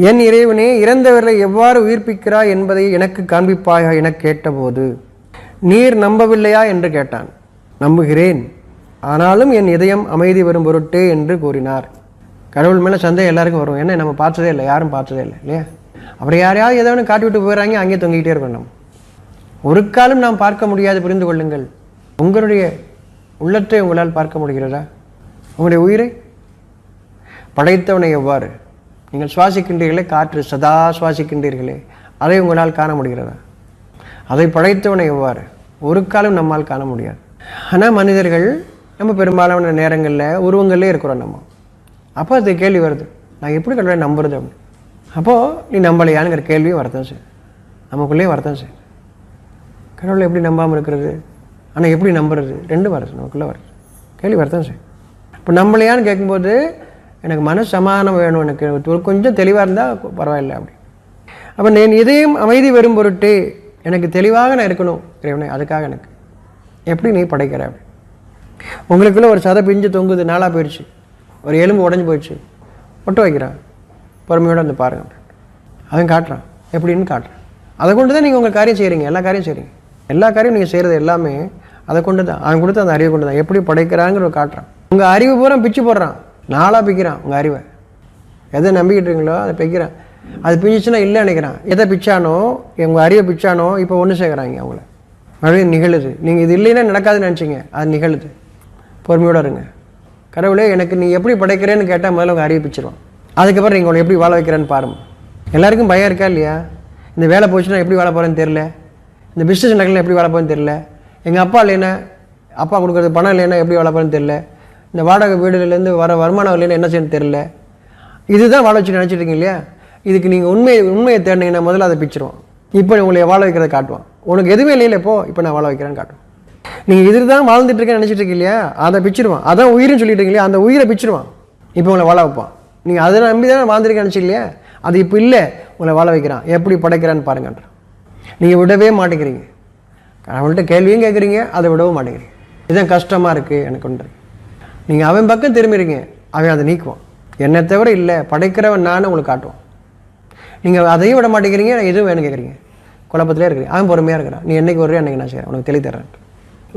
என் இறைவனே இறந்தவர்களை எவ்வாறு உயிர்ப்பிக்கிறாய் என்பதை எனக்கு காண்பிப்பாயா எனக் கேட்டபோது நீர் நம்பவில்லையா? என்று கேட்டான். நம்புகிறேன். ஆனாலும் என் இதயம் அமைதி வரும் பொருட்டு என்று கூறினார். கடவுள் மேலே சந்தேகம் எல்லாருக்கும் வரும். என்ன நம்ம பார்த்ததே இல்லை யாரும் பார்த்ததே இல்லை இல்லையா? அப்புறம் யாரையாவது ஏதோ ஒன்று காட்டி விட்டு போயிடறாங்க அங்கேயே தொங்கிக்கிட்டே இருக்கணும். நம்ம ஒரு காலம் நாம் பார்க்க முடியாது புரிந்து கொள்ளுங்கள். உங்களுடைய உள்ளத்தை உங்களால் பார்க்க முடிகிறதா? உங்களுடைய உயிரை படைத்தவனை எவ்வாறு? நீங்கள் சுவாசிக்கின்றீர்களே காற்று சதா சுவாசிக்கின்றீர்களே அதை உங்களால் காண முடிகிறதா? அதை படைத்தவனை எவ்வாறு? ஒரு காலம் நம்மால் காண முடியாது. ஆனால் மனிதர்கள் நம்ம பெரும்பாலான நேரங்களில் உருவங்கள்லேயே இருக்கிறோம் நம்ம. அப்போ அது கேள்வி வருது. நான் எப்படி கடவுளை நம்புறது அப்படின்னு? அப்போது நீ நம்பலையானுங்கிற கேள்வியும் வரதான் சார் நமக்குள்ளேயே வரதான் சார் கடவுளை எப்படி நம்பாமல் இருக்கிறது? ஆனால் எப்படி நம்புறது? ரெண்டும் வருது நமக்குள்ளே வருது. கேள்வி வரதான் சார் இப்போ நம்பலையான்னு கேட்கும்போது எனக்கு மனசமாதானம் வேணும் எனக்கு. கொஞ்சம் தெளிவாக இருந்தால் பரவாயில்லை அப்படி. அப்போ நான் இதையும் அமைதி வரும் பொருட்டு எனக்கு தெளிவாக நான் இருக்கணும் இறைவனே அதுக்காக எனக்கு. எப்படி நீ படைக்கிற அப்படி? உங்களுக்குள்ளே ஒரு சதை பிஞ்சு தொங்குது நாளாக போயிடுச்சு ஒரு எலும்பு உடஞ்சி போயிடுச்சு ஒட்ட வைக்கிறான் பொறுமையோடு வந்து பாருங்க அவன் காட்டுறான். எப்படின்னு காட்டுறான். அதை கொண்டு தான் நீங்கள் உங்கள் காரியம் செய்கிறீங்க எல்லா காரியம் செய்கிறீங்க எல்லா காரியம் நீங்கள் செய்கிறது எல்லாமே அதை கொண்டு தான் அவன் கொடுத்து அந்த அறிவை கொண்டு தான் எப்படி படைக்கிறாங்கிற காட்டுறான். உங்கள் அறிவு பூரா பிச்சு போடுறான். நாளாக பிக்கிறான் உங்கள் அறிவை. எதை நம்பிக்கிட்டு அதை பிக்கிறான். அது பிஞ்சிச்சுன்னா இல்லை நினைக்கிறான். எதை பிச்சானோ உங்கள் அறிவை பிச்சானோ இப்போ ஒன்று சேர்க்குறாங்க அவங்கள. மறுபடியும் நிகழுது. நீங்கள் இது இல்லைன்னா நடக்காதுன்னு நினச்சிங்க. அது நிகழுது. பொறுமையோட இருங்க. கடவுளே எனக்கு நீ எப்படி படைக்கிறேன்னு கேட்டால் முதல்ல உங்கள் அறிவை பிச்சிருவான். அதுக்கப்புறம் நீங்கள் உங்களை எப்படி வாழ வைக்கிறேன்னு பாருங்க. எல்லாருக்கும் பயம் இருக்கா இல்லையா? இந்த வேலை போச்சுன்னா எப்படி வாழ போகிறேன்னு தெரில இந்த பிஸ்னஸ் நடக்கலாம் எப்படி வாழ போகிறேன்னு தெரில எங்கள் அப்பா இல்லைன்னா அப்பா கொடுக்குறது பணம் இல்லைன்னா எப்படி வாழ போகிறேன்னு தெரில இந்த வாடகை வீடுலேருந்து வர வருமானம் இல்லைன்னா என்ன செய்யணும்னு தெரில இதுதான் வாழ வச்சு நினச்சிட்டு இருக்கீங்க இல்லையா? இதுக்கு நீங்கள் உண்மையை உண்மையை தேடினீங்கன்னா முதல்ல அதை பிச்சிருவான் இப்போ உங்களை வாழ வைக்கிறத காட்டுவான் உனக்கு எதுவுமே இல்லையில இப்போ இப்போ நான் வாழ வைக்கிறேன்னு காட்டுவான் நீங்கள் இதில் தான் வாழ்ந்துட்டு இருக்கேன்னு நினச்சிட்டு இருக்கீங்க இல்லையா? அதை பிச்சிருவான். அதான் உயிர்னு சொல்லிட்டு இல்லையா? அந்த உயிரை பிச்சிருவான். இப்போ உங்களை வாழ வைப்பான். நீங்கள் அதை நம்பி தானே வாழ்ந்துருக்கேன் நினச்சிக்கலையா அது இப்போ இல்லை. உங்களை வாழ வைக்கிறான். எப்படி படைக்கிறான்னு பாருங்கன்றான் நீங்கள் விடவே மாட்டேங்கிறீங்க. அவன்கிட்ட கேள்வியும் கேட்குறீங்க அதை விடவும் மாட்டேங்கிறீங்க. இதுதான் கஷ்டமாக இருக்குது எனக்கு ஒன்று நீங்கள் அவன் பக்கம் திரும்பிடுங்க அவன் அதை நீக்குவான். என்னை தவிர இல்லை படைக்கிறவன் நான் உங்களுக்கு காட்டுவான். நீங்கள் அதையும் விட மாட்டேங்கிறீங்க எதுவும் வேணும் கேட்குறீங்க. குழப்பத்திலே இருக்கிறீங்க. அவன் பொறுமையாக இருக்கிறான். நீ என்னைக்கு வர்றியோ அன்றைக்கி நான் செய்கிறேன் உனக்கு தெளி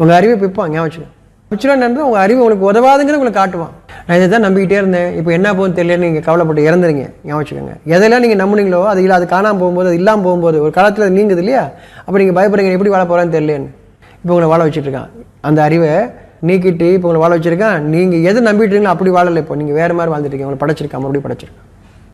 உங்கள் அறிவை பிப்பான் ஞாபகம் வச்சுக்கோ. வச்சுருவான் உங்கள் அறிவு உங்களுக்கு உதவாதுங்கிறது உங்களுக்கு காட்டுவான். நான் இதை தான் நம்பிக்கிட்டே இருந்தேன். இப்போ என்ன போகுதுன்னு தெரியலன்னு நீங்கள் கவலைப்பட்டு இறந்துருங்க. ஞாபகம் வச்சுக்கோங்க. எதெல்லாம் நீங்கள் நம்புனீங்களோ அது இல்லை அது காணாமல் போகும்போது அது இல்லாமல் போகும்போது ஒரு காலத்தில் அது நீங்குது இல்லையா? அப்போ நீங்கள் பயப்படுறீங்க எப்படி வாழ போகிறான்னு தெரியலேன்னு. இப்போ உங்களை வாழ வச்சுட்டு இருக்கான். அந்த அறிவை நீக்கிட்டு இப்போ உங்களை வாழ வச்சுருக்கேன். நீங்கள் எது நம்பிட்டு இருக்கீங்களோ அப்படி வாழலை இப்போ. நீங்கள் வேறு மாதிரி வாழ்ந்துட்டு இருக்கீங்க. உங்களை படைச்சிருக்கான். மறுபடியும் படைச்சிருக்கேன்.